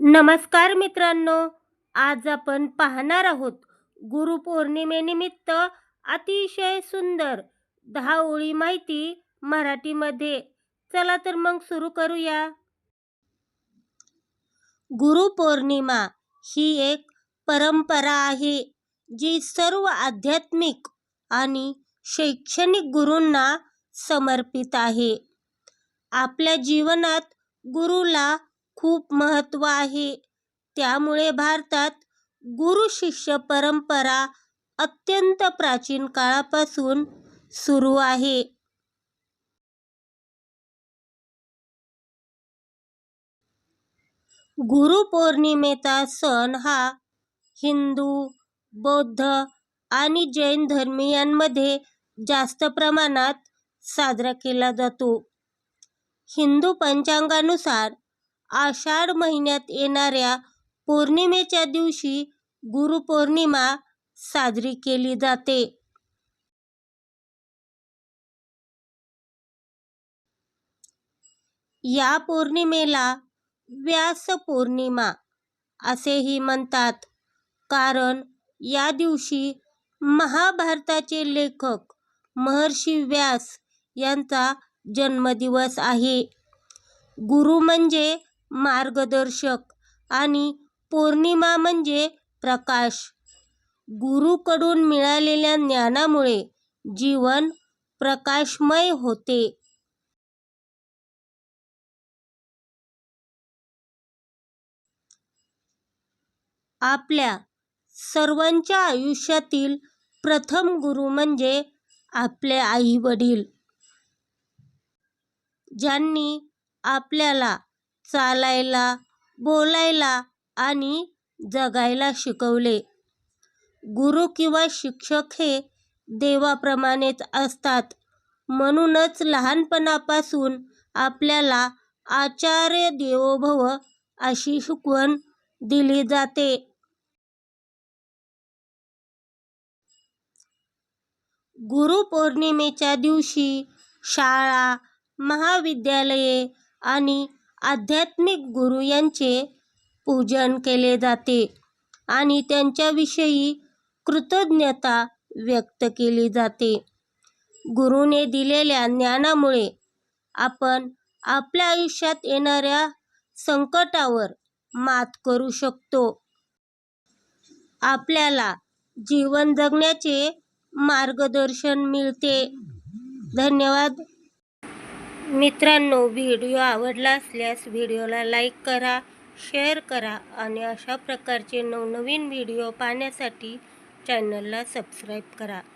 नमस्कार मित्रांनो आज आपण पाहणार आहोत गुरुपौर्णिमेनिमित्त अतिशय सुंदर दहा ओळी माहिती मराठीमध्ये. चला तर मग सुरू करूया. गुरुपौर्णिमा ही एक परंपरा आहे जी सर्व आध्यात्मिक आणि शैक्षणिक गुरूंना समर्पित आहे. आपल्या जीवनात गुरुला खूप महत्त्व आहे. त्यामुळे भारतात गुरु शिष्य परंपरा अत्यंत प्राचीन काळापासून सुरू आहे. गुरुपौर्णिमेचा सण हा हिंदू बौद्ध आणि जैन धर्मीयांमध्ये जास्त प्रमाणात साजरा केला जातो. हिंदू पंचांगानुसार आषाढ महिन्यात येणाऱ्या पौर्णिमेच्या दिवशी गुरुपौर्णिमा साजरी केली जाते. या पौर्णिमेला व्यास पौर्णिमा असेही म्हणतात. कारण या दिवशी महाभारताचे लेखक महर्षी व्यास यांचा जन्मदिवस आहे. गुरु म्हणजे मार्गदर्शक आणि पौर्णिमा म्हणजे प्रकाश. गुरुकडून मिळालेल्या ज्ञानामुळे जीवन प्रकाशमय होते. आपल्या सर्वांच्या आयुष्यातील प्रथम गुरु म्हणजे आपले आई वडील ज्यांनी आपल्याला चालायला बोलायला आणि जगायला शिकवले. गुरु किंवा शिक्षक हे देवाप्रमाणेच असतात. म्हणूनच लहानपणापासून आपल्याला आचार्य देवो भव अशी शिकवण दिली जाते. गुरुपौर्णिमेच्या दिवशी शाळा महाविद्यालये आणि आध्यात्मिक गुरु यांचे पूजन केले जाते आणि त्यांच्याविषयी कृतज्ञता व्यक्त केली जाते. गुरुने दिलेल्या ज्ञानामुळे आपण आपल्या आयुष्यात येणाऱ्या संकटावर मात करू शकतो. आपल्याला जीवन जगण्याचे मार्गदर्शन मिळते. धन्यवाद. मित्रांनो व्हिडिओ आवडला असल्यास व्हिडिओला लाईक करा शेअर करा आणि अशा प्रकारचे नवनवीन व्हिडिओ पाहण्यासाठी चॅनलला सबस्क्राईब करा.